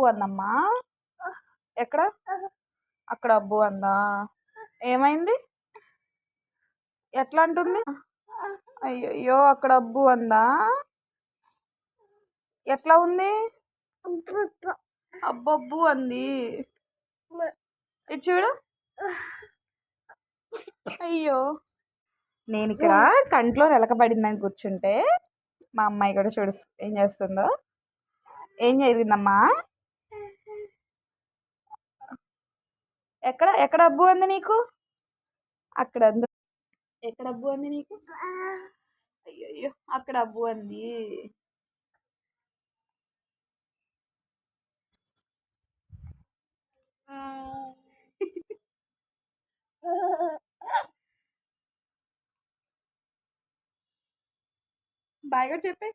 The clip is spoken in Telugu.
అప్పు అందమ్మా. ఎక్కడ? అక్కడ అబ్బు అందా? ఏమైంది? ఎట్లా అంటుంది? అయ్యయ్యో అక్కడ అబ్బు అందా? ఎట్లా ఉంది? అబ్బబ్బు. అంది. ఇటు చూడు. అయ్యో. నేను ఇక్కడ కంట్లో వెలకబడిందని కూర్చుంటే మా అమ్మాయి కూడా చూడు ఏం చేస్తుందో. ఏం జరిగిందమ్మా? ఎక్కడ ఎక్కడ అబ్బు అంది నీకు? అక్కడ అందు ఎక్కడ అబ్బు అంది నీకు? అయ్యయ్యో అక్కడ అబ్బు అంది బాయ్ కూడా చెప్పే.